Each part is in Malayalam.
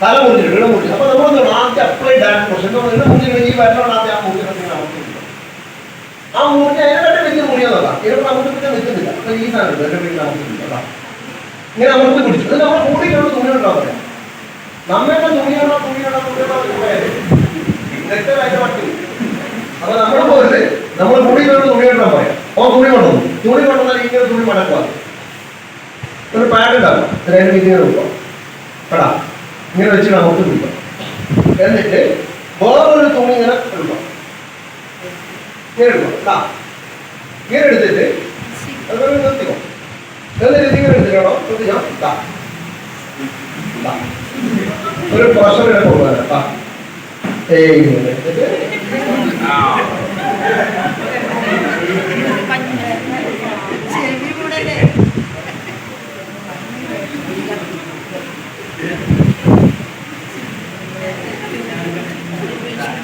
തല മുറിച്ചിട്ട് ഇവിടെ മുറിച്ചു അപ്പൊ നമ്മൾ ആദ്യം അപ്ലൈ ഡാൻസ് പ്രൊഷൻ ഇവിടെ മുറിച്ചിട്ടുണ്ടെങ്കിൽ ഈ വരണം ആദ്യം ആ അമർത്തിയില്ല ആ മുറിച്ച് അതിനെക്കാട്ടി വലിയ മുറിയാന്നല്ല ഇവിടെ നമുക്ക് പിന്നെ നിൽക്കുന്നില്ല. അപ്പൊ ഈ സാധനം എന്റെ വീട്ടിൽ അമർത്തിയില്ല ഇങ്ങനെ അമർത്തി പിടിച്ചു. അത് നമ്മൾ കൂടിയുള്ള തുണി ഉണ്ടാവും പറയാം നമ്മളുടെ തുണിയാണോ തുണിയാണോ തുണിയാണോ അപ്പൊ നമ്മൾ പോലെ നമ്മൾ കൂടിയുള്ള തുണി ഉണ്ടാവും പറയാം. ഓ തുണി കൊണ്ടു തുണി കൊണ്ടുവന്നാൽ ഇങ്ങനെ തുണി മടക്കുക ഒരു പാഡ് ഉണ്ടാവും രണ്ട് കൊടുക്കാം കേടാ. ഇങ്ങനെ വെച്ച് നമുക്ക് പിടിക്കാം എന്നിട്ട് വേറൊരു തുണി ഇങ്ങനെ എടുക്കാം ഇങ്ങനെ എടുക്കാം ഇങ്ങനെ എടുത്തിട്ട് അതുപോലെ നിർത്തിക്കോ. എന്നിട്ട് ഇങ്ങനെ എടുത്തിട്ടാണോ നിർത്തിക്കാം. ഒരു കേട്ടാ ഏയ് ഇങ്ങനെ എടുത്തിട്ട് ചെവി കൂടല്ലേ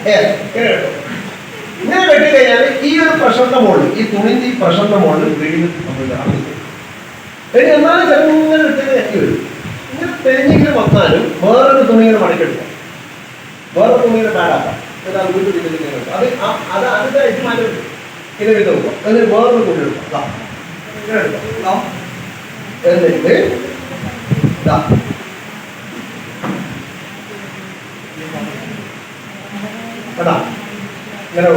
Yes, ഇങ്ങനെ. വെട്ടി കഴിഞ്ഞാൽ ഈ ഒരു പ്രഷറിന്റെ മുകളിൽ ഈ തുണിന്റെ ഈ പ്രഷറിന്റെ മുകളിൽ ബ്ലീഡിങ് നമ്മൾ ഇനി എന്നാലും ചെറുങ്ങനെ ഇട്ടിട്ട് ഞെക്കി വരും ഇങ്ങനെ തെരഞ്ഞിങ്ങനെ വന്നാലും വേറൊരു തുണി മണിക്കെടുക്കാം വേറെ തുണിയുടെ പാടാക്കാം അത് അത് അത് അതിന്റെ ഇത് മാറ്റി ഇത് വിട്ട് വെക്കാം വേറൊരു തുണി എടുക്കാം. ഇങ്ങനെ. എന്നിട്ട്. കേട്ടാ ഇങ്ങനെ.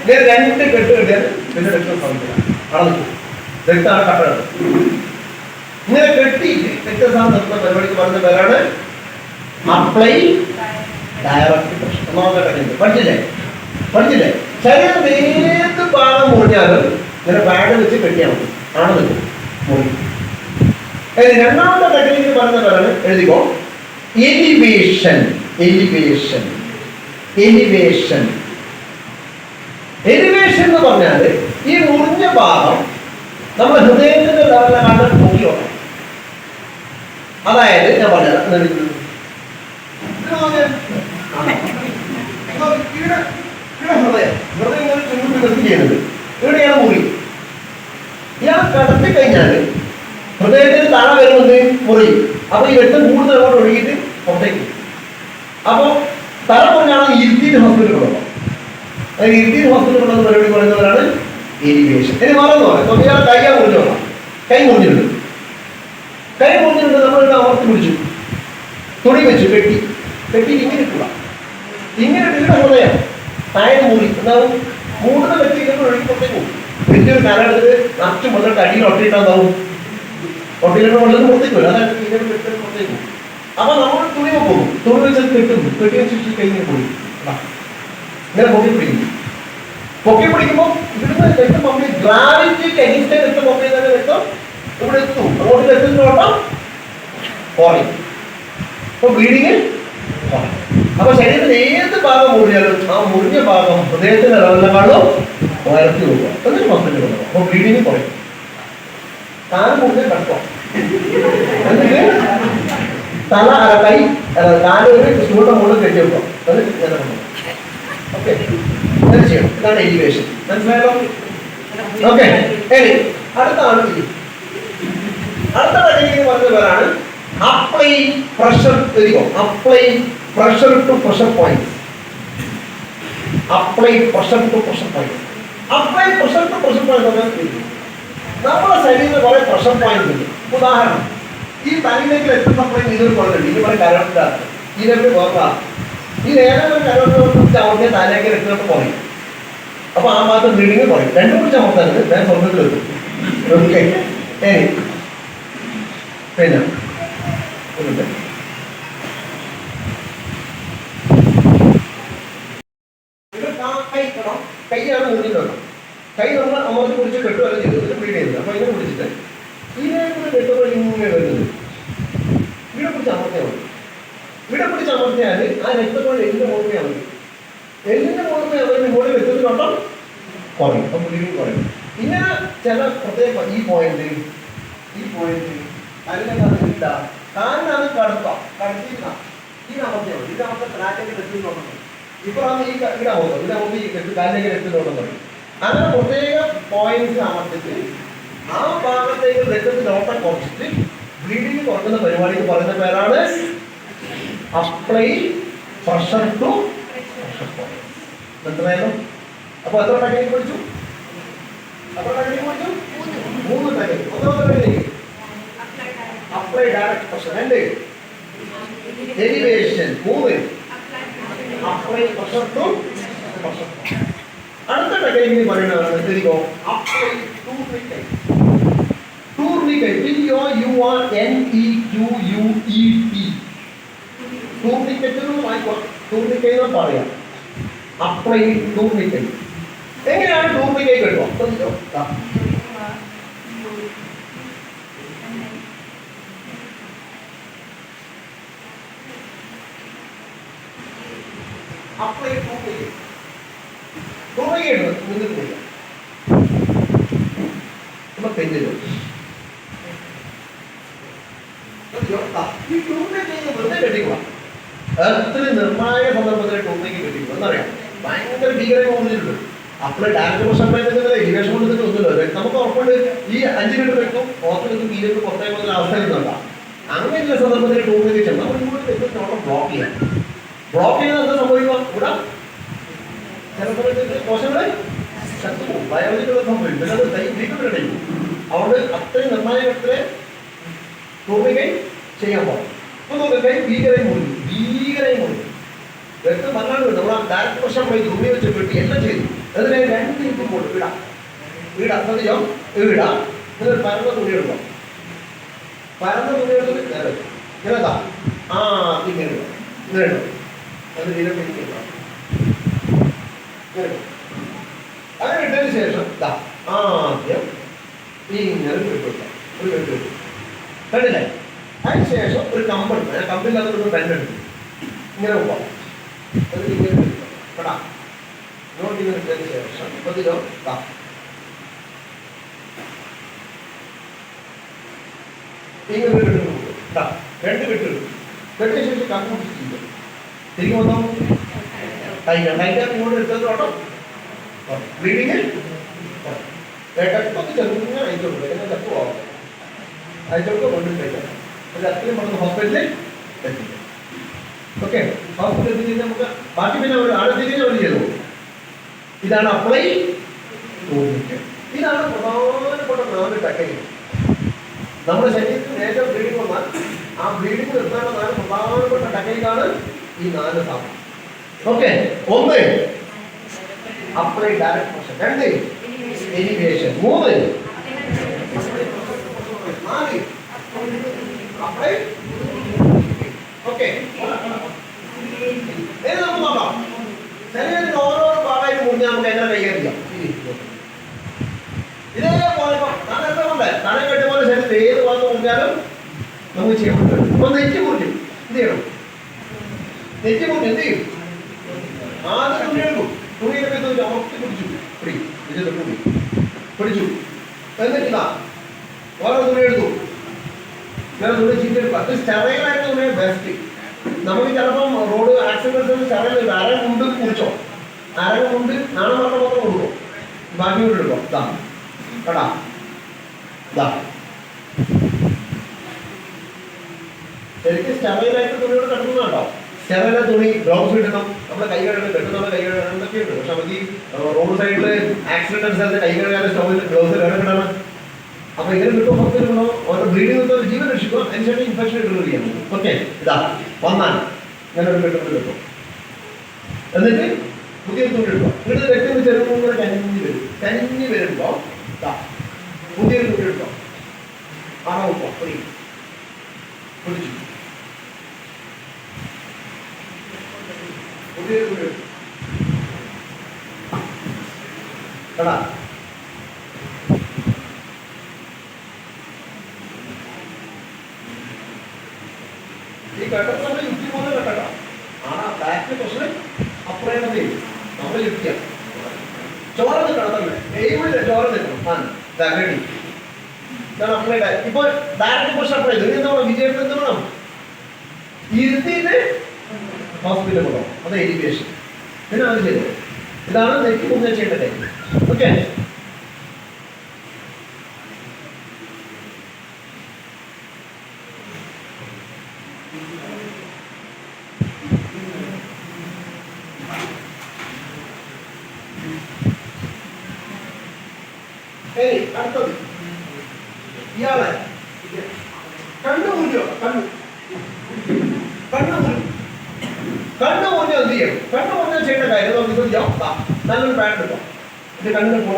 ഇങ്ങനെ രണ്ട് കെട്ട് കെട്ടിയാൽ പിന്നെ രക്തം സംഭവിക്കില്ല അളന്നു രക്തമാണ് കട്ടത് ഇങ്ങനെ കെട്ടി രക്തസാധനം നിർത്തുന്ന പരിപാടിക്ക് പറഞ്ഞ പേരാണ് അപ്ലൈ ഡയറക്റ്റ് പ്രശ്നം. ടെക്നിക്ക് പഠിച്ചില്ലേ? പഠിച്ചില്ലേ? ശരീരം ഏത് ഭാഗം മുറിഞ്ഞാലും ഇങ്ങനെ ബാഗ് വെച്ച് കെട്ടിയാൽ മതി. ആണ് മുറി. രണ്ടാമത്തെ ടെക്നിക്ക് പറഞ്ഞ പേരാണ് എഴുതിക്കോ. എലിവേഷൻ എലിവേഷൻ എലിവേഷൻ എലിവേഷൻ എന്ന് പറഞ്ഞാൽ ഈ മുറിഞ്ഞ ഭാഗം നമ്മുടെ ഹൃദയത്തിന്റെ ലെവലിലെ കണ്ട് പൊക്കി വെക്കണം അതായത് ഞാൻ പറഞ്ഞുതരാം. ഇവിടെ ഹൃദയം ഹൃദയം ഇങ്ങനെ ചുരുട്ടി നിർത്തി ചെയ്യുന്നത് ഇവിടെയാണ് മുറി? ഇയാൾ കടത്തി കഴിഞ്ഞാൽ ഹൃദയത്തിന് താഴെ വരുന്നത് മുറി. അപ്പൊ ഈ വെട്ടം കൂടുതൽ അങ്ങോട്ട് ഒഴുകിയിട്ട് പുറത്തേക്ക് അപ്പൊ തല പറഞ്ഞാണ് ഇരുത്തിയിട്ട് ഹോസ്പിറ്റലിൽ കൊണ്ടുപോകാം അതായത് ഇരുത്തിയിട്ട് ഹോസ്പിറ്റലിൽ കൊണ്ടുവന്ന പരിപാടി പറയുന്നവരാണ് എലിവേഷൻ ഇനി മറന്നു പറയാം. അപ്പൊ ഇയാൾ കൈ മുറിഞ്ഞിട്ടുണ്ട്. കൈ മുറിഞ്ഞിട്ടുണ്ട്. നമ്മൾ അമർത്തി പിടിച്ചു. തുണി വെച്ചു കെട്ടി കെട്ടി ഇങ്ങനെ ഇട്ടുക ഇങ്ങനെ ഇട്ടിട്ട് ഹൃദയം. താഴെ മൂടി. എന്താവും മൂടുന്ന വ്യക്തി ഇങ്ങനെ പോകും. വലിയൊരു കരടുത്ത് നച്ചു മുതലിട്ട് അടിയിൽ ഒട്ടിയിട്ടാണ്ടാവും ഒട്ടിയിലിട്ട് മുതലും പുറത്തേക്ക് വരും. ഇങ്ങനെ വെച്ചിട്ട് പുറത്തേക്ക് പോകും. അപ്പൊ നമ്മൾ തുണി പോകും തുണി കെട്ടുന്നു കെട്ടി. വെച്ചിട്ട് കഴിഞ്ഞ് പോയി. ഇങ്ങനെ പൊക്കി പിടിക്കും. പൊക്കി പിടിക്കുമ്പോൾ ഇവിടുന്ന് രക്തം പമ്പ് ഗ്രാവിറ്റിക്ക് അഗിൻസ്റ്റ് രക്തം പമ്പ് ചെയ്താൽ രക്തം ഇവിടെ എത്തും. റോഡിൽ എത്തുന്നോട്ടം കുറയും അപ്പൊ ബ്ലീഡിങ് കുറയും അപ്പൊ ശരീരത്തിന് ഏത് ഭാഗം മുറിഞ്ഞാലും ആ മുറിഞ്ഞ ഭാഗം ഹൃദയത്തിന്റെ ലെവലിനെക്കാളും ഉയർത്തി നോക്കുക എന്നിട്ട് ഹോസ്പിറ്റലിൽ കൊണ്ടുപോകും അപ്പൊ ബ്ലീഡിങ് കുറയും. താൻ മുറിഞ്ഞ കട്ടോ തല കൈ അല്ല, കാൽ ഒരു സ്റ്റൂളിന്റെ മുകളിൽ കെട്ടി വെക്കാം ഓക്കെ അങ്ങനെ ചെയ്യണം. ഇതാണ് എലിവേഷൻ മനസ്സിലായല്ലോ? ഓക്കെ ഇനി അടുത്ത ടെക്നിക്ക് അപ്ലൈ പ്രഷർ എഴുതിക്കോ apply pressure to pressure point apply pressure to pressure point apply pressure to pressure point നമ്മുടെ ശരീരത്തിൽ കുറെ പ്രഷർ പോയിന്റ് ഉണ്ട്. ഉദാഹരണം ഈ തലയിലേക്ക് സപ്ലൈ ചെയ്തൊരു കൊള്ളുണ്ട് ഇനി പറയും കരോട്ടിന്റെ ഇതിലേക്ക് വേറെ ഈ ഏതെങ്കിലും കരോട്ടിനെ ചവിട്ടിയ തലയിലേക്ക് രക്തം കുറയും അപ്പൊ ആ ഭാഗത്ത് ബ്ലീഡിങ് കുറയും രണ്ടും കൂടി ചമർത്താനുണ്ട് ഞാൻ സ്വർഗത്തിൽ വെക്കും. ഓക്കെ ഏ പിന്നെ കൈ കൈയാണ് മുറിഞ്ഞിട്ടുള്ളത് കൈ നമ്മൾ അമർത്തി പിടിച്ച് കെട്ടുവല്ല ചെയ്തു ഇത് ബ്ലീഡ് ചെയ്തത്. അപ്പൊ ഇതിനെ പിടിച്ചിട്ട് ഇതിനെ കൂടെ കെട്ടുമ്പോൾ ഇങ്ങനെ വരുന്നത്. ഇവിടെ പിടിച്ച് അമർത്തിയാൽ മതി. ഇവിടെ പിടിച്ച് അമർത്തിയാൽ ആ രക്തത്തോടെ എല്ലിന്റെ മുകളിൽ മതി. എല്ലിന്റെ മുകളിൽ അവരുടെ മുകളിൽ വെച്ചത് കണ്ടോ? കുറയും. അപ്പൊ ബ്ലീഡിങ് കുറയും. ഇങ്ങനെ ചില പ്രത്യേക ഈ പോയിന്റ് ഈ പോയിന്റ് അതിനകത്ത് ഇല്ല കാലിനാണ് കടത്ത നമുക്ക് ഈ ഇതിനകത്തെ കാലിലേക്ക് രക്തം ഇപ്പൊ ആണ് ഈ ഇവിടെ ആവുമ്പോൾ ഈ രക്ത കാലിലേക്ക് രക്തം തുടങ്ങുന്നത് അങ്ങനെ പ്രത്യേക പോയിന്റ്സ് അമർത്തിട്ട് ആ ഭാഗത്തേക്ക് രക്തത്തിൽ നോട്ടം കുറച്ചിട്ട് ബ്ലീഡിങ് കുറക്കുന്ന പരിപാടിക്ക് പറയുന്ന പേരാണ് അപ്ലൈ പ്രഷർ ടു മനസ്സിലായല്ലോ? അപ്പൊ എത്ര പാക്കേജ് പഠിച്ചു എത്ര പാക്കേജ് പഠിച്ചു മൂന്ന് പാക്കേജ് ഒന്നാമത്തെ പറയുന്നതാണ് ശരിക്കോ apply tourniquet tourniquet T O U R N E Q U E T tourniquet പറയാം. അപ്ലൈ ടൂർണിക്കൈ എങ്ങനെയാണ് ടൂർണിക്കൈ കിട്ടുക അപ്ലൈ ടൂർണിക്കൈ ഉണ്ട് മുന്നിൽ പോയി ഇപ്പൊ പെണ്ണിലോ ഈ ടൂർണിക്കൈ വെറുതെ കെട്ടിക്കുക എത്ര നിർണായക സന്ദർഭത്തിൽ ടൂർണിക്ക് കിട്ടിക്കും എന്നറിയാം. ഭയങ്കര ഭീകരമായി തോന്നിയിട്ടുണ്ട് അപ്പോൾ ഡയറക്റ്റ് പ്രശ്നം എഡ്യൂക്കേഷൻ കൊണ്ട് തന്നെ ഒന്നുമില്ല. നമുക്ക് ഉറപ്പുണ്ട് ഈ അഞ്ച് ലിറ്റർ വെക്കും. നിന്ന് തീരെ പുറത്തേക്ക് അവസ്ഥ വരുന്നുണ്ടാ അങ്ങനെയുള്ള സന്ദർഭത്തിൽ ചെന്നാൽ നമ്മൾ ഇങ്ങോട്ട് അവിടെ ബ്ലോക്ക് ചെയ്യാം. ബ്ലോക്ക് ചെയ്താൽ സംഭവിക്കുക ഇവിടെ ചില സമയത്ത് കോശങ്ങളെ ചത്തുപോകും ബയോളജിക്കൽ സംഭവിക്കും. പിന്നെ അത് ദൈവികപ്പെടും അതുകൊണ്ട് അത്രയും ചെയ്യാൻ ഭീകരയും മുറിഞ്ഞു. രക്തം വല്ലാണ്ട് നമ്മൾ ഡയറക്റ്റ് പ്രശ്നം പോയി തുണി വെച്ച് വെട്ടി എല്ലാം ചെയ്തു. അതിനെ രണ്ട് മിനിറ്റ് കൊണ്ട് വിടാം വീടാം ശ്രദ്ധിച്ചോ വീടാം എന്നിട്ട് പരന്ന ആ ഇങ്ങനെ. ഇങ്ങനെ. അത് ഇടുക. അങ്ങനെ ഇട്ടതിന് ശേഷം ദാ ആദ്യം ഇങ്ങനെ ഒരു കെട്ട് ഒരു കെട്ട് വെക്കും. കണ്ടില്ലേ? ഒരു ഞാൻ കമ്പില്ലാത്ത ഒരു പെൻ എടുക്കും. ഇങ്ങനെ പോവാം. അത് ഇങ്ങനെ. കേട്ടാ? ഇങ്ങോട്ട് ഇങ്ങനെ ഇട്ടതിന് ശേഷം മുപ്പതിലോ ദാ. ഇങ്ങനെ കെട്ട് രണ്ട് കെട്ട്. കെട്ടിയ ശേഷം കമ്പ് തിരികെ വന്നോ ടൈഗർ ടൈഗർ ഇങ്ങോട്ട് എടുത്തത് കേട്ടോ ബ്ലീഡിങ് ഏട്ടൊക്കെ ചെറുങ്ങനെ അയച്ചോളൂ എന്നെ ചത്തു പോകാം അയച്ചോൾക്ക് കൊണ്ടുപോയി ഒരു അത്രയും പെട്ടെന്ന് ഹോസ്പിറ്റലിൽ എത്തിക്കും ഓക്കെ ഹോസ്പിറ്റലിൽ എത്തിച്ച് നമുക്ക് ബാക്കി പിന്നെ ഒരു ആഴത്തേക്ക് ജോലി ചെയ്തു. ഇതാണ് അപ്ലൈ ഇതാണ് പ്രധാനപ്പെട്ട നാല് ടെക്നിക്ക്. നമ്മുടെ ശരീരത്തിൽ നേരത്തെ ബ്ലീഡിംഗ് വന്നാൽ ആ ബ്ലീഡിംഗ് നിർത്താനുള്ള നാല് പ്രധാനപ്പെട്ട ടെക്നിക്കാണ് ഈ നാല് സാധനം ഓക്കെ ഒന്ന്. അപ്ലൈ ഡയറക്ട് മോഷൻ രണ്ട്. എലിവേഷൻ മൂന്ന്. നാല്. അപ്ലൈ ഓക്കെ ഇനി ഭാഗമായിട്ട് മുന്നേ നമുക്ക് എങ്ങനെ കൈകാര്യം ചെയ്യാം? ഇതേപോലെ പോലെ ഏത് ഭാഗത്ത് മുറിഞ്ഞാലും നമുക്ക് പറ്റും. ഇപ്പൊ നെറ്റി മുറിഞ്ഞു ഇത് ചെയ്യണം? മുറിഞ്ഞു എന്ത് ചെയ്യും? ആദ്യം തുണി എടുക്കും. ഇത് അമർത്തി പിടിച്ചു. പിടി ഇതിന്റെ തുണി. പിടിച്ചു. എന്നിട്ടില്ല ഓരോ തുണി എടുത്തു. വേറെ തുണി ചീറ്റെടുക്കുക അത് സ്റ്റെറൈലായിട്ട് തുണിയാണ് ബെസ്റ്റ് നമുക്ക് ചിലപ്പം റോഡ് ആക്സിഡൻസ് സ്റ്റെറൈൽ അര മുണ്ട് കുറിച്ചോ അര മുണ്ട് നാളെ മാത്രം മാത്രം കൊടുക്കും ബാക്കി കൂടെ എടുക്കാം. ഇതാ കേട്ടാ ഇതാ ശരിക്കും സ്റ്റെറയിലായിട്ട് തുണിയോട് കിടക്കുന്നതാണോ സ്റ്റെറൈല തുണി ഗ്ലൗസ് ഇടണം. നമ്മുടെ കൈ കഴുകണം. കെട്ടുന്ന കൈ കഴുകണം. എന്നൊക്കെയുണ്ട് പക്ഷെ നമുക്ക് ഈ റോഡ് സൈഡിൽ ആക്സിഡന്റ് അനുസരിച്ച് കൈ കഴുകാൻ സ്റ്റോവിൽ ഗ്ലൗസ് കിടക്കണം അപ്പൊ ഇങ്ങനെ കിട്ടുമ്പോൾ നമുക്ക് ഗുണം ഓരോ ബ്ലീഡിംഗ് നിർത്തുന്ന ജീവൻ രക്ഷിക്കുക. അതിനുശേഷം ഇൻഫെക്ഷൻ ഇടുന്നത് ചെയ്യാം ഓക്കെ ഇതാ വന്നാൽ ഇങ്ങനെ ഒരു കെട്ടുന്നത് കിട്ടും എന്നിട്ട് പുതിയ തുണി എടുക്കുക എന്നിട്ട് രക്തം കൂടെ കഞ്ഞി വരും. കഞ്ഞി വരുമ്പോൾ പുതിയ തുണി എടുക്കുക ആണോ പൊടി പിടിച്ചു പുതിയ തുണി എടുത്തു കടാ ഈ ഘട്ടത്തിൽ യുക്തി പോലെ ഘട്ടം ആ ബാക്കിലെ പ്രശ്നം നമ്മൾ യുക്തിയ ചോര നിൽക്കണം എയിമില്ല ചോര നിൽക്കണം ആ ദാ ready. ഇതാണ് അപ്ലൈ ഇപ്പൊ ഡയറക്റ്റ് പ്രശ്നം അപ്ലൈ ചെയ്തു എന്താ വിജയത്തിൽ എന്ത് ഇരുത്തിയിട്ട് ഹോസ്പിറ്റലിൽ കൊണ്ടോ അത് എഡ്യൂക്കേഷൻ പിന്നെ അത് ഇതാണ് നെറ്റ് മുന്നേ ചെയ്യേണ്ടത് ഓക്കെ ഏയ് അടുത്തത് ഇയാളെ കണ്ണു മൂടിയോ കണ്ണു കണ്ണു മൂടി കണ്ണു മൂടി എന്ത് ചെയ്യണം കണ്ണു മൂടി ചെയ്യേണ്ട കാര്യം നമുക്ക് ഇത് ചെയ്യാം വാ, നല്ലൊരു പാന്റ് എടുക്കാം ഇത്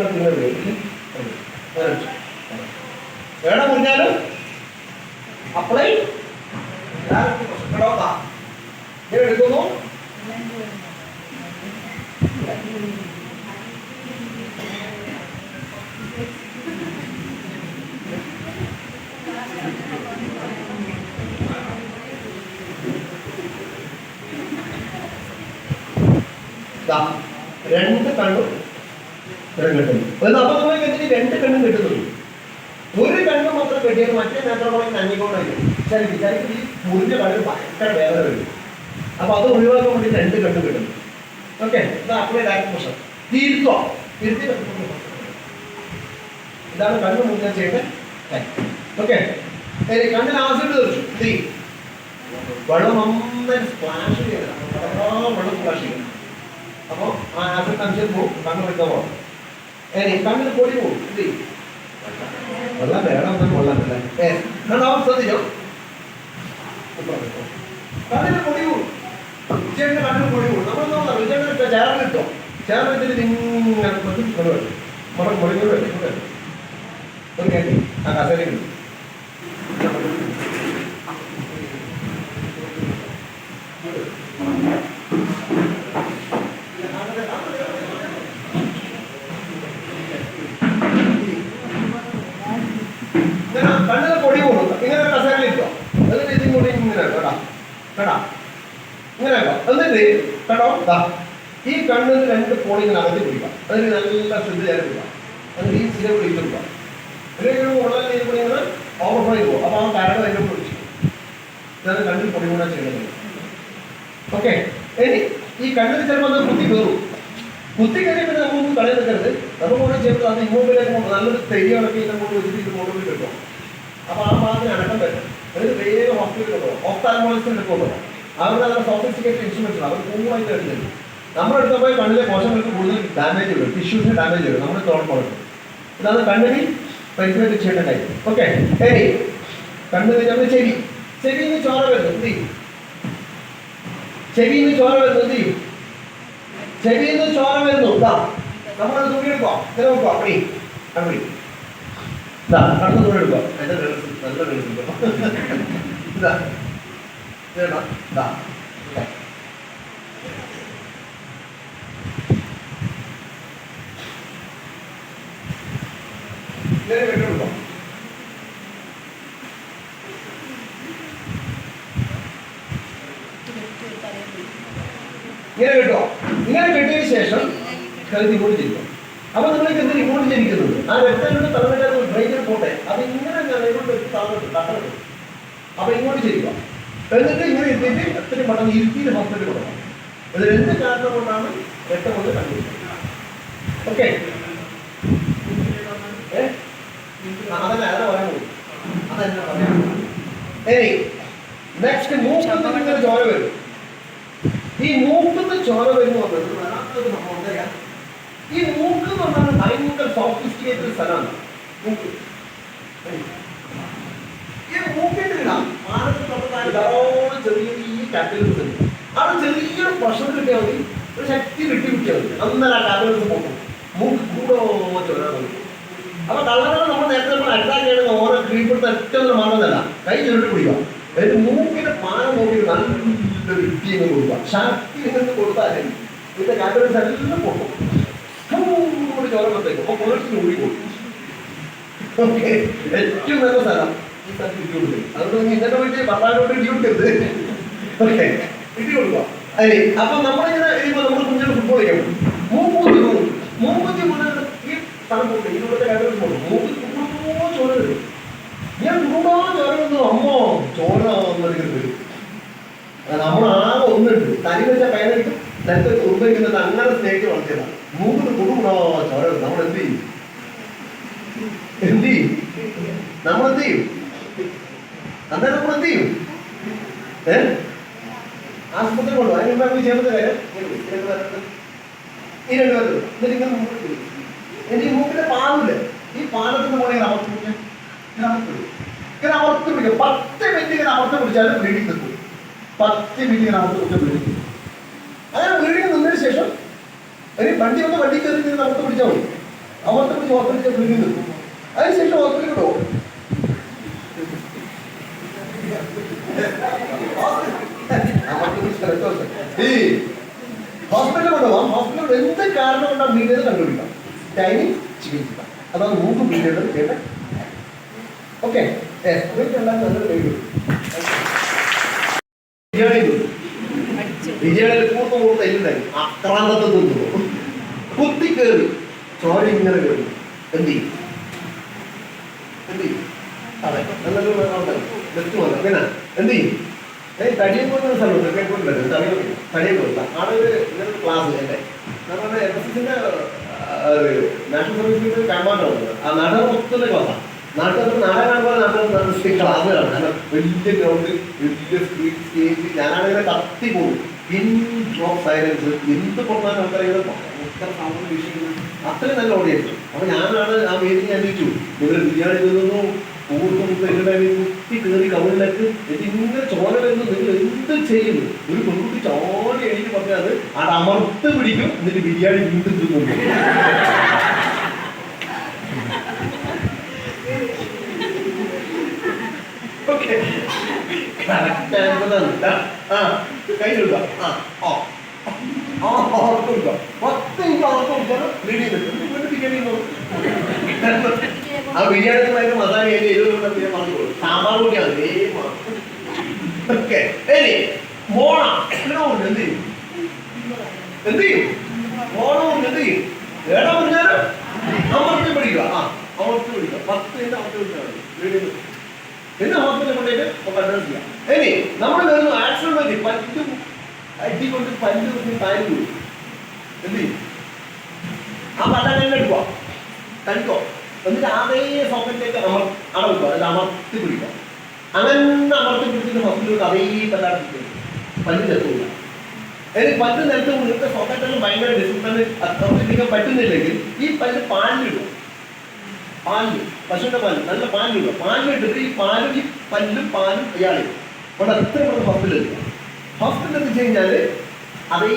പോലെ നിങ്ങൾ വേണം മുന്നാലും അപ്ലൈ? എടുക്കുന്നു. രണ്ട് കണ്ണും കിട്ടുന്നു ഒരു കെട്ടിന് രണ്ട് പെണ്ണും കിട്ടുന്നുള്ളൂ. ഒരു കണ്ണ് മാത്രം കെട്ടിയത് മറ്റേ നേത്രമായി നഞ്ഞിക്കൊണ്ടായിരിക്കും ശരിക്കും ശരിക്കും ഈ മുറിഞ്ഞ ഭയങ്കര വേദന വരും. അപ്പൊ അത് ഒഴിവാക്കാൻ വേണ്ടി രണ്ട് കണ്ണും കിട്ടുന്നു. ഓക്കെ പ്രശ്നം. തീർത്തോ തിരുത്തി ഇതാണ് കണ്ണ് മുന്നേ ചെയ്യേണ്ട ഓക്കെ. കണ്ണിൽ ആസിഡ് തീർച്ചു തീ വെള്ളം നന്നായി സ്പ്ലാഷ് ചെയ്യണം. വെള്ളം സ്പ്ലാഷ് ചെയ്യണം. അപ്പോൾ ആ ആസിഡ് അംശം പോകും കണ്ണ് വെക്കാൻ പോകും ഏനി കണ്ണിൽ പൊടി പോകും വെള്ളം വേണം വെള്ളം അല്ലേ ഏ രണ്ടാമത് ശ്രദ്ധിച്ചോ? കണ്ണിൽ പൊടി പോകും വിജയന്റെ കണ്ണിൽ പൊടി പോകും നമ്മൾ എന്താ വിജയന്റെ ചേർന്നിട്ടോ ചേർന്നിട്ട് ഇങ്ങനെ കൊണ്ടുവരും മുടങ്ങ് മുടങ്ങി വരും ഒരു കേട്ടി ആ കസേരയിൽ ഇങ്ങനെ കണ്ണിൽ പൊടി പോകും ഇങ്ങനെ കസേരയിൽ ഇട്ടോ എന്നിട്ട് ഇതും കൂടി ഇങ്ങനെ കേട്ടാ കേട്ടാ ഇങ്ങനെ ആക്കാം എന്നിട്ട് ഈ കണ്ണിൽ രണ്ട് പോളി ഇങ്ങനെ അകത്തി പിടിക്കാം. അതിന് നല്ല ശ്രദ്ധ പിടിക്കുക പിടിക്കാം. എന്നിട്ട് ഈ സ്ഥിരം ഈ കണ്ണിൽ ചിലപ്പോൾ കുത്തി കയറും. കുത്തി കയറി പിന്നെ നമുക്ക് കളി നിൽക്കരുത്. നമുക്ക് കൂടെ ചേർത്ത് അത് ഇങ്ങോട്ടിലേക്ക് നല്ലൊരു ഇളക്കി ഇങ്ങോട്ട് വെച്ചിട്ട് ഇത് കൊണ്ടുപോയി കിട്ടും ആ അടക്കം വേഗം ഹോസ്പിറ്റലിൽ അവർ നല്ല സോഫിസ്റ്റിക്കേറ്റഡ് ഇൻസ്ട്രുമെന്റ്സ് അവർ കൂളായിട്ട് എടുത്തത് നമ്മളെടുത്ത പോയി കണ്ണിലെ കോശങ്ങൾക്ക് കൂടുതൽ ഡാമേജ് വരും. ടിഷ്യൂസിന് ഡാമേജ് വരും. നമ്മൾ തോന്നുന്നത് ഇതാണ് കണ്ണിന് പരിശോധന ചെയ്യേണ്ട കാര്യം ഓക്കെ ശരി. കണ്ണിന് നമ്മൾ ചെവി. ചെവിയിൽ നിന്ന് ചോര വരുന്നു എന്ത് ചെയ്യും? ചെവിയിൽ നിന്ന് ചോര വരുന്നു എന്ത് ചെയ്യും? ചെവിയിൽ നിന്ന് ചോര വരുന്നു. നമ്മളത് തുണിയെടുക്കോ ഇങ്ങനെ നോക്കോ അപ്പടി അപ്പടി ഇതാ കണ്ണ് എന്റെ നല്ല ഇതാ ഇതാ ഇതാ. ഇങ്ങനെ കെട്ടിയെടുക്കോ ഇങ്ങനെ കേട്ടോ? ഇങ്ങനെ ശേഷം കരുതി ഇങ്ങോട്ട് അപ്പൊ നിങ്ങൾക്ക് എന്തിന് ഇങ്ങോട്ട് ജനിക്കുന്നത് ആ രക്തങ്ങളുടെ തലമുറ ഡ്രെയിനിൽ പോട്ടെ. അത് ഇങ്ങനെ ഇങ്ങോട്ട് എടുത്ത് അപ്പൊ ഇങ്ങോട്ട് ചെയ്യുക എന്നിട്ട് ഇങ്ങനെ എത്തിയിട്ട് അത്രയും പെട്ടെന്ന് ഇരുത്തിയിൽ ഹോസ്പിറ്റലിൽ കൊടുക്കണം. ഇത് എന്ത് കാരണം കൊണ്ടാണ് രക്തം കൊണ്ട് കണ്ടുപിടിക്കുന്നത്. ഓക്കെ? അതല്ല അതെ പറയാൻ പോകും. അതെന്നെ ചോര വരും. ഈ മൂക്കുന്ന ചോര പറഞ്ഞത് വരാത്തൊരു സംഭവം ഈ മൂക്ക് എന്ന് പറഞ്ഞാൽ ഭയങ്കര സോഫിസ്റ്റിക്കേറ്റഡ് സ്ഥലമാണ്. മൂക്ക്. ഈ മൂക്കിന്റെ ഇട മാനത്ത് നമുക്ക് ധാരാളം ചെറിയ ഈ ഉണ്ട് അവിടെ ചെറിയൊരു ഭക്ഷണം കിട്ടിയാൽ മതി. ഒരു ശക്തി കിട്ടി കിട്ടിയാൽ മതി. അന്നേരം ആ കാറ്റഗറീസ് പോകും മൂക്ക് കൂടോ ചോര തുടങ്ങും അപ്പൊ കള്ളകളെ നമ്മൾ നേരത്തെ നമ്മൾ അറ്റാക്ക് ചെയ്യണമെങ്കിൽ ഓരോ ക്രീപ്പെടുത്ത ഏറ്റവും ഒരു മാർഗമല്ല കൈ ചുരുട്ടി പിടിക്കുക. എന്നിട്ട് മൂക്കിന്റെ പാനം നോക്കി നല്ലൊരു ഇട്ടിന്ന് കൊടുക്കുക. ശക്തി നിന്ന് കൊടുത്താൽ ഇതിന്റെ കാറ്റഗറീസ് എല്ലാം പോകും ചോര വന്നേക്കും അപ്പൊ കൂടി പോകും ഓക്കെ. ഏറ്റവും നല്ല സ്ഥലം. അതുകൊണ്ട് ഇന്നത്തെ വീട്ടിൽ ഭർത്താവിനോട് ഇട്ടി കൊടുക്കരുത് ഓക്കെ ഇട്ടി കൊടുക്കുക അതെ അപ്പൊ നമ്മളിങ്ങനെ ഇരിക്കുമ്പോൾ നമ്മൾ കുഞ്ഞിന് ഫുട്ബോൾ കളിക്കണം മൂക്കൂത്തി പോകും മൂക്കുത്തി പോകുന്നത് ഈ പോകും. ഇതിലൂടെ കാര്യം പോകും മൂക്ക് തുറന്നോ ചോര ഞാൻ തുറന്നോ ചോര വന്നു. അമ്മോ ചോര വന്നിരിക്കുന്നത് വരും. നമ്മൾ ആകെ ഒന്നുണ്ട് തനി വെച്ച കിട്ടും നിലത്ത് ഉറുമ്പിക്കുന്നത് അങ്ങനെ സ്നേഹിച്ച് വളർത്തിയതാണ് മൂന്ന് കുടുംബോ ചോര നമ്മൾ എന്ത് ചെയ്യും? എന്ത് ചെയ്യും? നമ്മൾ എന്ത് ചെയ്യും? അന്നേരം നമ്മൾ എന്ത് ചെയ്യും? ഏ? ആശുപത്രി കൊണ്ടു അതിന് എന്റെ കാര്യം. ഈ ഈ മൂക്കിന്റെ പാലില്ല? ഈ പാലത്തിന്റെ മുകളിൽ ഇങ്ങനെ അമർത്തി ഇങ്ങനെ അമർത്തി പിടിക്കും. പത്ത് മിനിറ്റ് ഇങ്ങനെ അമർത്തി പിടിച്ചാലും ബ്ലീഡിങ് നിൽക്കും. പത്ത് മിനിറ്റ് ഇങ്ങനെ അമർത്തി പിടിച്ചാൽ ബ്ലീഡിങ് അങ്ങനെ ബ്ലീഡിങ് നിന്നതിന് ശേഷം ഒരു വണ്ടി വന്ന് വണ്ടി കയറി ഇങ്ങനെ അമർത്തി പിടിച്ചാൽ മതി. അമർത്തി പിടിച്ച് ഹോസ്പിറ്റലിൽ ബ്ലീഡിങ് നിൽക്കും. അതിനുശേഷം ഹോസ്പിറ്റലിൽ ഈ ഹോസ്പിറ്റലിൽ കൊണ്ടുപോകാം. ഹോസ്പിറ്റലിൽ എന്ത് കാരണം കൊണ്ടാണ് ബ്ലീഡ് കണ്ടുപിടിക്കാം ടൈമിംഗ് ചികിത്സിക്കാം അതാണ് മൂന്ന് ബ്ലീഡുകൾ ചെയ്യേണ്ടത് ഓക്കെ വിജയുടെ കൂർത്ത കൂർത്ത എല്ലുണ്ടായി അക്രാന്തത്തിൽ നിന്നു കുത്തി കയറി ചോര ഇങ്ങനെ കയറി എന്ത് ചെയ്യും? എന്ത് ചെയ്യും? അതെ. നല്ലൊരു ലെഫ്റ്റ് പോലെ അങ്ങനെ എന്ത് ചെയ്യും? ഏയ് തടിയെ പോകുന്ന സ്ഥലമുണ്ട് കേട്ടിട്ടുണ്ടല്ലോ തടിയെ തടിയെ പോയില്ല അവിടെ ഒരു ഇങ്ങനെ ക്ലാസ് അല്ലേ നമ്മുടെ എൻ എസ് എസിന്റെ നാഷണൽ സർവീസിന്റെ കമാൻഡാണ് ആ നാടകം മൊത്തത്തിലെ ക്ലാസ്സാണ് നാട്ടിൽ നാടകം കാണുമ്പോൾ നാട്ടിൽ ക്ലാസ് കാണും. കാരണം വലിയ ഗ്രൗണ്ട് വലിയ സ്പീഡ് സ്റ്റേജ് ഞാനാണെങ്കിൽ കത്തി പോകും പിൻ ഡ്രോപ്പ് സൈലൻസ് എന്ത് സൗണ്ട് വീക്ഷിക്കുന്നത് അത്രയും നല്ല ഓഡിയൻസ് അപ്പൊ ഞാനാണ് ആ വേദി ഞാൻ ചോദിച്ചു നിങ്ങൾ ബിരിയാണി തിന്നുന്നു എങ്ങനെ കുത്തി കയറി കവിളിലേക്ക് ഇങ്ങനെ ചോര വരുന്നു നിങ്ങൾ എന്ത് ചെയ്യുന്നു ഒരു പെൺകുട്ടി ചോര എഴുതി പറഞ്ഞാൽ അത് അത് അമർത്ത് പിടിക്കും എന്നിട്ട് ബിരിയാണി വീണ്ടും തിന്നും. ആൻസർ ആ ഓ ആ കൊടുക്കുക പത്ത് ഓർത്ത് കൊടുക്കണം റെഡി വീണ്ടും ബിരിയാണി. ആ ബിരിയാണിക്കുമായിട്ട് മസാല ചെയ്ത് എരിവ് ഞാൻ പറഞ്ഞു കൊടുക്കും സാമ്പാർ കൂടിയാണ് ഇനി മോണ. ഉണ്ട്. എന്ത് ചെയ്യും? എന്ത് ചെയ്യും? മോണമുണ്ട് എന്ത് ഏടാ പറഞ്ഞാലും അമർത്തി പിടിക്കുക. ആ അമർത്തി പിടിക്കുക. പത്ത് മിനിറ്റ് അമർത്തി വീടിന് പിന്നെ ഹോസ്പിറ്റലിൽ കൊണ്ടേക്ക് അഡ്രസ് ചെയ്യാം. നമ്മൾ വരുന്നു ആക്സിഡന്റ് പറ്റി പറ്റും അടിക്കൊണ്ട് പല്ല് കുത്തി ചെയ്യും? ആ പല്ലാൻ എടുക്കുക. കണിക്കോ എന്നിട്ട് അതേ സോക്കറ്റിലേക്ക് അമർ അടവിക്കുക അതായത് അമർത്തി പിടിക്കുക. അങ്ങനെ അമർത്തി പിടിച്ചിട്ട് ഹോസ്പിറ്റലിൽ അതേ പല്ലാടി പല്ല് ചെത്തൂല ഇനി പല്ല് നിലത്ത് വീണിട്ട് സോക്കറ്റെല്ലാം ഭയങ്കര ഡിസിപ്ലിന് അത്രയും പറ്റുന്നില്ലെങ്കിൽ ഈ പല്ല് പാലിലിടും. പാലിൽ പശുവിന്റെ പാൽ. നല്ല പാലിലിടുക പാലിലിട്ടിട്ട് ഈ പാലും ഈ പല്ലും പാലും ഇയാളെ അവിടെ എത്ര പേർക്ക് ഹോസ്പിറ്റലിൽ ഹോസ്പിറ്റലിൽ എത്തിച്ചു കഴിഞ്ഞാൽ അതേ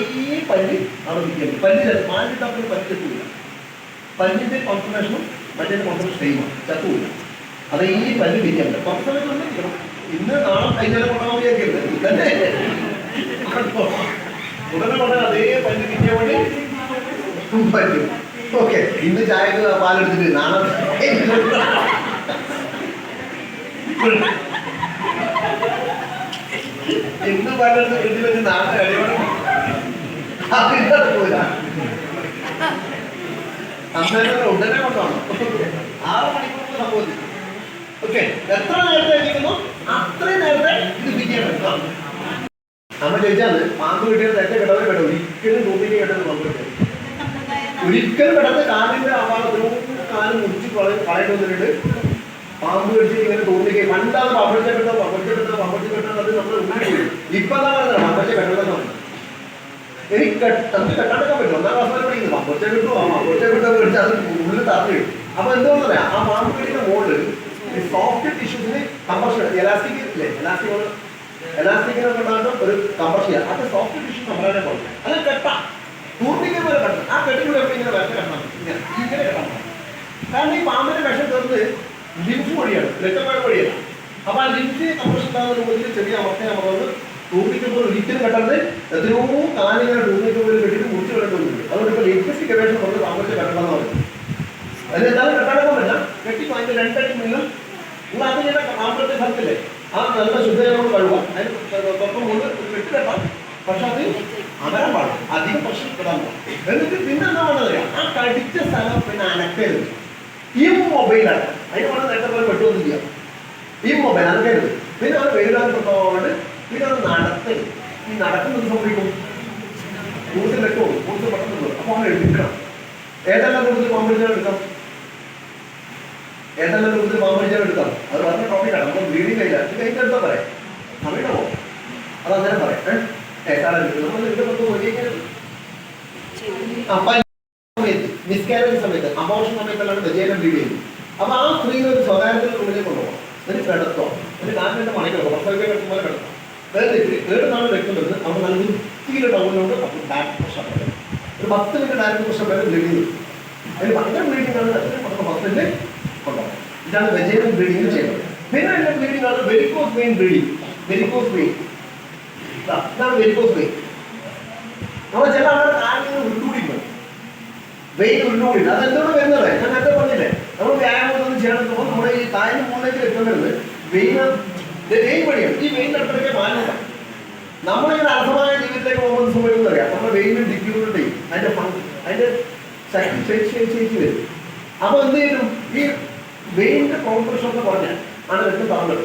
പല്ല് അവിടെ നിൽക്കുന്നത് പല്ല് പാലിട്ടപ്പോൾ പല്ല് ചെത്തൂല. പല്ലിന്റെ കോൺസെൻട്രേഷനും മറ്റേ കോൺസെൻട്രേഷൻ സെയിമാണ് ചത്തുമില്ല അത് ഈ പരിധി വിരിയാണ് കുറച്ച് സമയത്ത് ഇന്ന് നാളെ കൈകാലം കൊണ്ടാൽ വിചാരിക്കരുത് തന്നെ ഉടനെ ഉടനെ അതേ പരിധി വിരിക്കാൻ വേണ്ടി പറ്റും. ഓക്കെ. ഇന്ന് ചായക്ക് പാലെടുത്തിട്ട് നാളെ ഇന്ന് പാലെടുത്ത് വീട്ടിൽ വെച്ച് നാളെ കഴിയണം അതിന്റെ പോരാ ഉടനെ കൊണ്ടുപോകണം. ആറ് മണിക്കൂർ സംഭവിച്ചു. ഓക്കെ. എത്ര നേരത്തെ എണീക്കുന്നു? അത്രയും നേരത്തെ ഇത് വിജയമെടുക്കാം നമ്മൾ ചോദിച്ചാൽ പാമ്പ് കിട്ടിയത് എന്റെ കിടവേ കിട ഒരിക്കലും ഭൂമിയിലെ കിടന്ന് പാമ്പ് കിട്ടും ഒരിക്കലും കിടന്ന് കാലിന്റെ അഭാഗത്തിനും കാൽ മുറിച്ച് പാമ്പ് കടിച്ചിട്ട് ഇങ്ങനെ തോന്നിക്കേ. പണ്ടാണ് പമ്പടിച്ച കിട്ടുക പമ്പടിച്ച കിട്ടുക പമ്പടിച്ച കിട്ടുന്നത് നമ്മൾ ഇപ്പൊ എന്താ പറയുന്നത് പമ്പടിച്ച ആ ആ ഈ സോഫ്റ്റ് ഒരു അത് സോഫ്റ്റ് ആ ചെറിയ അമർത്തേ അമർന്നത് ടൂർണിക്കുമ്പോൾ ഒരിക്കലും കെട്ടരുത് എത്രയോ കാലിങ്ങനെ ടൂർണിക്കുമ്പോൾ കെട്ടിട്ട് മുറിച്ച് കിടക്കുന്നുണ്ട്. അതുകൊണ്ട് ഇപ്പോൾ ലേറ്റസ്റ്റ് ഗവേഷണം പറഞ്ഞ് താമസിച്ച് കെട്ടണം എന്ന് പറഞ്ഞു അതിനെന്തായാലും കെട്ടാടൊക്കെ പറ്റില്ല. കെട്ടി അതിന്റെ രണ്ടടി നിന്നും നിങ്ങൾ അതിങ്ങനെ താമസത്തെ സ്ഥലത്തില്ലേ ആ നല്ല ശുദ്ധജലം കഴുകാം അതിന് തൊപ്പം കൊണ്ട് കെട്ടി കെട്ടാം. പക്ഷെ അത് അമരം പാടും അധികം പ്രശ്നം കിടാൻ എന്നിട്ട് പിന്നെ എന്താ പറഞ്ഞത് ആ കടിച്ച സ്ഥലം പിന്നെ അനക്കരുത്. ഈ മൊബൈലാണ് അതിന് വേണം നേരത്തെ പോലെ പെട്ടൊന്നും ചെയ്യാം ഈ മൊബൈൽ അനക്കരുത്. പിന്നെ അത് വെയിലാൻ തൊട്ടോണ്ട് പിന്നെ നടത്ത്. ഈ നടക്കുന്നത് സംഭവിക്കും കൂടുതൽ വെട്ടോ കൂടുതൽ പെട്ടെന്ന് അപ്പോൾ അവൻ എടുക്കണം. ഏതെല്ലാം കൂടുതൽ മാമ്പഴിച്ചാൽ എടുക്കാം. ഏതെല്ലാം കൂടുതൽ മാമ്പഴിച്ചാൽ എടുക്കാം. അത് പറഞ്ഞ ടോപ്പിക്കാണ് നമ്മൾ ബ്ലീഡിങ് കഴിഞ്ഞാൽ ഇത് കഴിഞ്ഞ എടുത്താൽ പറയാം സമയമാണോ? അത് അങ്ങനെ പറയാം. ഏതാണ് നമ്മൾ സമയത്ത് മിസ്കാരേജ് സമയത്ത് അബോർഷൻ സമയത്തെല്ലാം വെജേനം ബ്ലീഡ് ചെയ്യുന്നു അപ്പൊ ആ സ്ത്രീ ഒരു സ്വകാര്യത്തിൽ ഉള്ളിലേക്ക് കൊണ്ടുപോകണം. ഒരു കിടത്തോ. ഒരു നാട്ടിന്റെ മണിക്കോ പ്രസവിക്കാൻ കിടക്കുമ്പോൾ വേറെ ഏഴ് നാൾ വരുന്നത് നമ്മൾ നല്ല വൃത്തിയിലെ ടൗണിലോട്ട് അപ്പോൾ ബാക്ക് പ്രശ്നം ഒരു പത്ത് മിനിറ്റ് ഡയറക്ട് പ്രശ്നം വരെ ബ്ലീഡിങ് അതിന് ഭയങ്കര ബ്ലീഡിംഗ് ആണ്. അതിന് പത്ത് പത്തിന്റെ കൊണ്ടുപോകും ഇതാണ് വെജേനം ബ്ലീഡിങ് ചെയ്യുന്നത്. പിന്നെ എന്റെ ബ്ലീഡിംഗ് ആണ് varicose vein bleeding varicose vein ഇതാണ് വെരിക്കോസ് വെയിൻ നമ്മൾ ചില ആളുകൾ ആരെങ്കിലും ഉരുട്ടുപിടിക്കും വെയിറ്റ് ഉരുണ്ടുകൂടില്ല അത് എന്തുകൊണ്ട് വരുന്നത് ഞാൻ നേരത്തെ പറഞ്ഞില്ലേ? നമ്മൾ വ്യായാമം ചെയ്യണമെന്നപ്പോൾ നമ്മുടെ ഈ താഴ്ന്ന മുകളിലേക്ക് എത്തുന്നത് വെയിൻ വെയിൻ വഴിയാണ് ഈ വെയിൻ അത്രയ്ക്ക് മാനുക നമ്മളിങ്ങനെ അർത്ഥമായ ജീവിതത്തിലേക്ക് പോകുമ്പോൾ സംഭവിക്കുന്നത് അറിയാം? നമ്മുടെ വെയിനും ഡിക്യൂറിറ്റി അതിന്റെ അതിന്റെ ശക്തി ചേച്ചി ചേച്ചി വരും. അപ്പൊ എന്ത് ഈ വെയിനിന്റെ കോൺട്രഷൻ എന്ന് പറഞ്ഞാൽ ആണ് രക്തം തളർന്നത്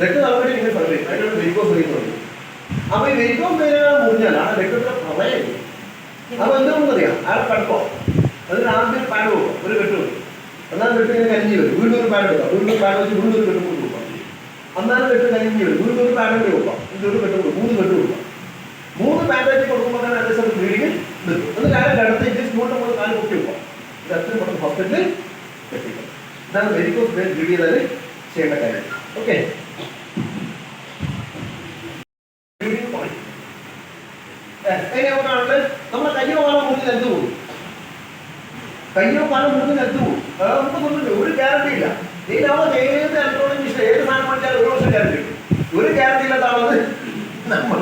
രക്തം തളർന്നിട്ട് ഇങ്ങനെ സർവേ അതിനാണ് എന്ന് പറയുന്നത് അപ്പൊ ഈ വെരിക്കോസ് വേദന മുറിഞ്ഞാൽ ആ രക്തത്തിന്റെ പ്രളയം. അപ്പൊ എന്തുകൊണ്ടെന്നറിയാം അയാൾ കടക്കോ അതിന് ആദ്യം പാഡ് പോകും ഒരു കെട്ടു എന്നാൽ കെട്ട് ഇങ്ങനെ വരും. വീണ്ടും ഒരു പാഡ് എടുക്കാം വീണ്ടും പാഡ് വെച്ച് വീണ്ടും ഒരു അന്നാലും കെട്ട് വീണ്ടും ഒരു പാഡ് കൂടി കൊടുക്കാം ഇത് ഒരു കെട്ട് കൊടുക്കും മൂന്ന് കെട്ട് കൊടുക്കാം മൂന്ന് പാൻഡേജ് കൊടുക്കുമ്പോൾ തന്നെ ഏകദേശം ബ്ലീഡിങ് നിൽക്കും. എന്നിട്ട് അയാൾ കിടത്തേക്ക് സ്കൂളിൽ നമ്മൾ കാൽ പൊക്കി വെക്കാം ഇത് അത്രയും പെട്ടെന്ന് ഹോസ്പിറ്റലിൽ എത്തിക്കാം ഇതാണ് വെരിക്കോസ് വീഡിയോ ചെയ്താൽ ചെയ്യേണ്ട കാര്യം. ഓക്കെ എന്ത് പോകും? കയ്യോ കാലം മുന്നിൽ എന്ത് പോകും? അത് നമുക്ക് ഒരു ഗ്യാരണ്ടി ഇല്ല. നീ നമ്മൾ ഏത് ഇലക്ട്രോണിക് മിഷൻ ഏത് സാധനം പഠിച്ചാലും ഒരു വർഷം ഗ്യാരണ്ടി ഒരു ഗ്യാരണ്ടി ഇല്ലാത്തതാണെന്ന് നമ്മൾ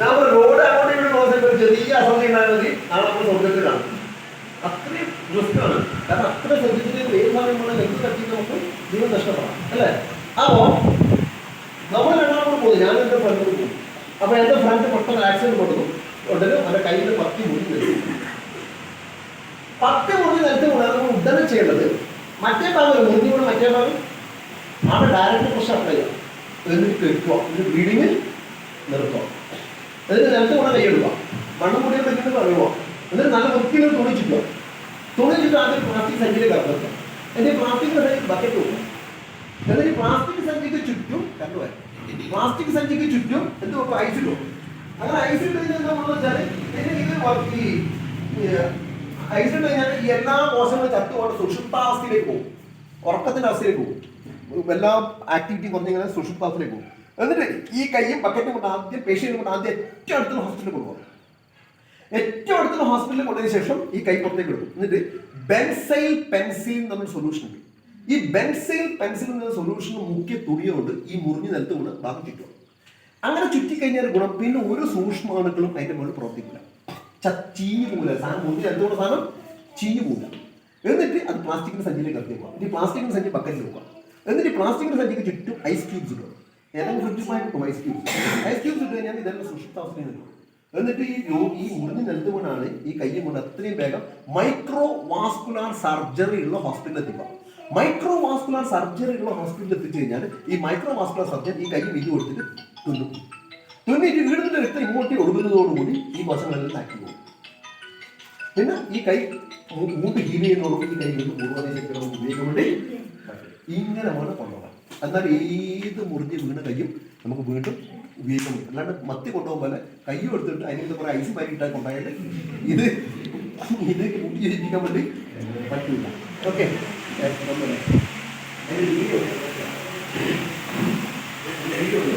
നമ്മൾ റോഡ് അങ്ങോട്ട് ഇവിടെ നോക്കുമ്പോൾ ഒരു ചെറിയ അസംബ്ലി ഉണ്ടായിരുന്നെങ്കിൽ നാളെ നമ്മൾ സ്വർഗത്തിലാണ് അത്രയും റിസ്ക്കാണ് കാരണം അത്ര ശ്രദ്ധിച്ചിട്ട് ഏത് സമയം നമ്മൾ എന്ത് തട്ടി നമുക്ക് ജീവൻ നഷ്ടപ്പെടാം. അല്ലേ? അപ്പോൾ നമ്മൾ രണ്ടാമത് പോയി. ഞാൻ എന്റെ ഫ്രണ്ട് പോയി. അപ്പോൾ എന്റെ ഫ്രണ്ട് പെട്ടെന്ന് ആക്സിഡന്റ് പെട്ടു ഉടനെ അവന്റെ കയ്യിൽ പത്തി മുറി നിൽക്കും പത്ത് മുറി നിലത്ത് കൂടെ നമ്മൾ ഉടനെ ചെയ്യേണ്ടത്. മറ്റേ ഭാഗം കൂടെ മറ്റേ ഭാഗം? അവിടെ ഡയറക്റ്റ് പ്രഷർ അപ്ലൈ ചെയ്യാം എന്നിട്ട് കെട്ടുക ഒരു ബിൽഡിങ്ങിൽ നിർത്തുക. എന്നിട്ട് നിലത്ത് കൂടെ കൈയെടുക്കുക മണ്ണ് കൂടി പറ്റിയിട്ട് പറയുക. എന്നിട്ട് നല്ല വൃത്തിയിൽ തുണിച്ചിട്ടുക തുണിച്ചിട്ട് ആദ്യം പ്ലാസ്റ്റിക് സഞ്ചിയിൽ കറക്കുക എന്നിട്ട് പ്ലാസ്റ്റിക് ബക്കറ്റ് വെക്കുക. എന്നിട്ട് പ്ലാസ്റ്റിക് സഞ്ചിക്ക് ചുറ്റും കണ്ടുപോയി പ്ലാസ്റ്റിക് സഞ്ചിക്ക് ചുറ്റും എന്ത് വെക്കും? ഐസ് ഇടും. അങ്ങനെ ഐസിൽ കഴിഞ്ഞാൽ എന്താണെന്ന് വെച്ചാൽ ഈ ഐസ് ഇട്ട് കഴിഞ്ഞാൽ ഈ എല്ലാ കോശങ്ങളും ചത്തുകൊണ്ട് സുഷുപ്താവസ്ഥയിലേക്ക് പോകും. ഉറക്കത്തിന്റെ അവസ്ഥയിലേക്ക് പോകും. എല്ലാ ആക്ടിവിറ്റിയും കുറഞ്ഞിങ്ങനെ സുഷുപ്താവസ്ഥയിലേക്ക് പോകും. എന്നിട്ട് ഈ കൈയും ബക്കറ്റും കൊണ്ട് ആദ്യം പേഷ്യന്റ് കൊണ്ട് ആദ്യം ഏറ്റവും അടുത്തുള്ള ഹോസ്പിറ്റലിൽ കൊണ്ടുപോകും ഏറ്റവും അടുത്തുള്ള ഹോസ്പിറ്റലിൽ കൊണ്ടതിന് ശേഷം ഈ കൈ പുറത്തേക്ക് എടുക്കും. എന്നിട്ട് ബെൻസൈൽ പെൻസിൽ നമ്മൾ സൊല്യൂഷൻ ഉണ്ട്. ഈ ബെൻസൈൽ പെൻസിൽ എന്ന സൊല്യൂഷൻ മുഖ്യ തുണിയോട് ഈ മുറിഞ്ഞ് നിലത്ത് കൊണ്ട് ബാക്കി ചുറ്റും. അങ്ങനെ ചുറ്റിക്കഴിഞ്ഞാൽ ഗുണം. പിന്നെ ഒരു സൂക്ഷ്മാണുക്കളും അതിന്റെ മുകളിൽ പ്രവർത്തിക്കില്ല. ചീഞ്ഞു പോകില്ല സാധനം മുന്നിൽ നിലത്തുകൊണ്ട് സാധനം? ചീഞ്ഞു എന്നിട്ട് അത് പ്ലാസ്റ്റിക്കിന്റെ സഞ്ചിയിലേക്ക് ഇറക്കി വെക്കുക. എന്നിട്ട് പ്ലാസ്റ്റിക്കിന്റെ സഞ്ചി ബക്കറ്റിൽ വെക്കുക. എന്നിട്ട് പ്ലാസ്റ്റിക്കിന്റെ സഞ്ചിക്ക് ചുറ്റും ഐസ് ക്യൂബ്സ് ഇടുക. ഏതെങ്കിലും ഫ്രിഡ്ജുമായിട്ട് വെക്കും ഐസ് ക്യൂബ്സ് ഐസ് ക്യൂബ്സ് ഇട്ട് കഴിഞ്ഞാൽ ഇതെല്ലാം സുഷിപ്താവസ്ഥയിൽ നിൽക്കും എന്നിട്ട് ഈ രോ- ഈ മുറിഞ്ഞ് നിലത്തുകൊണ്ടാണ് ഈ കയ്യും കൊണ്ട് അത്രയും വേഗം മൈക്രോ വാസ്കുലാർ സർജറി ഉള്ള ഹോസ്പിറ്റലിൽ എത്തിക്കുക? മൈക്രോ വാസ്കുലാർ സർജറി ഉള്ള ഹോസ്പിറ്റലിൽ എത്തിച്ചു കഴിഞ്ഞാൽ ഈ മൈക്രോ വാസ്കുലാർ സർജറി ഈ കൈ വിധി കൊടുത്തിട്ട് തുന്നും. തുന്നിയിട്ട് വീടിന്റെ രക്തം ഇങ്ങോട്ട് ഒടുങ്ങുന്നതോടുകൂടി ഈ വശങ്ങളെല്ലാം താക്കി പോകും. പിന്നെ ഈ കൈ മൂട്ട് ഹീൽ ചെയ്യുന്നതോടുകൂടി ഈ കൈ വീണ്ടും പൂർവദേശത്തേക്ക് ഉപയോഗിക്കുന്നുണ്ട് ഇങ്ങനെയാണ് കൊണ്ടുപോകാം എന്നാൽ ഏത് മുറിഞ്ഞ് വീണ കൈയും നമുക്ക് വീണ്ടും ഉപയോഗിക്കാൻ പറ്റും. അല്ലാണ്ട് മത്തി കൊണ്ടുപോകാൻ പോലെ കയ്യും എടുത്തിട്ട് അതിന് കുറെ ഐസ് മാരി ഇട്ടാൽ കൊണ്ടായാൽ ഇത് ഇത് കൂട്ടി യോജിപ്പിക്കാൻ വേണ്ടി പറ്റില്ല. ഓക്കെ. അതിന്റെ വീഡിയോ.